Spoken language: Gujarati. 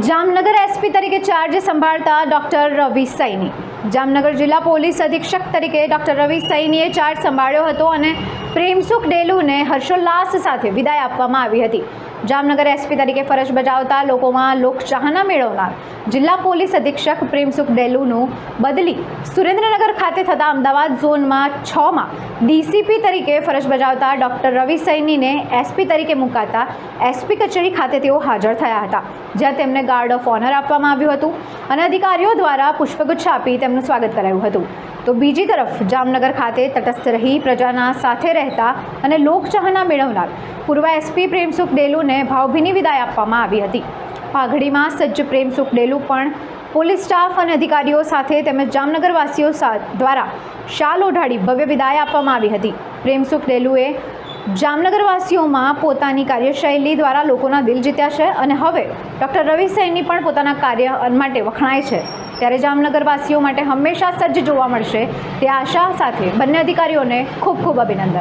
જામનગર એસપી તરીકે ચાર્જ સંભાળતા ડોક્ટર રવિ સૈની. જામનગર જિલ્લા પોલીસ અધિક્ષક તરીકે ડોક્ટર રવિ સૈનીએ ચાર્જ સંભાળ્યો હતો અને પ્રેમસુખ ડેલુને હર્ષોલ્લાસ સાથે વિદાય આપવામાં આવી હતી. જામનગર એસપી તરીકે ફરજ બજાવતા લોકોમાં લોકચાહના મેળવનાર જિલ્લા પોલીસ અધિક્ષક પ્રેમસુખ ડેલુનું બદલી સુરેન્દ્રનગર ખાતે થતા અમદાવાદ ઝોનમાં છમાં ડીસીપી તરીકે ફરજ બજાવતા ડોક્ટર રવિ સૈનીને એસપી તરીકે મુકાતા એસપી કચેરી ખાતે તેઓ હાજર થયા હતા, જ્યાં તેમને ગાર્ડ ઓફ ઓનર આપવામાં આવ્યું હતું અને અધિકારીઓ દ્વારા પુષ્પગુચ્છ આપી તેમનું સ્વાગત કરાયું હતું. તો બીજી તરફ જામનગર ખાતે તટસ્થ રહી પ્રજાના સાથે રહેતા અને લોકચાહના મેળવનાર પૂર્વ એસપી પ્રેમસુખ ડેલુને ભાવભીની વિદાય આપવામાં આવી હતી. પાઘડીમાં સજ્જ પ્રેમસુખ ડેલુ પણ પોલીસ સ્ટાફ અને અધિકારીઓ સાથે તેમજ જામનગરવાસીઓ દ્વારા શાલ ઓઢાડી ભવ્ય વિદાય આપવામાં આવી હતી. પ્રેમસુખ ડેલુએ જામનગરવાસીઓમાં પોતાની કાર્યશૈલી દ્વારા લોકોના દિલ જીત્યા છે અને હવે ડૉક્ટર રવિ સૈની પણ પોતાના કાર્ય માટે વખણાય છે. ત્યારે જામનગરવાસીઓ માટે હંમેશા સજ્જ જોવા મળશે તે આશા સાથે બંને અધિકારીઓને ખૂબ ખૂબ અભિનંદન.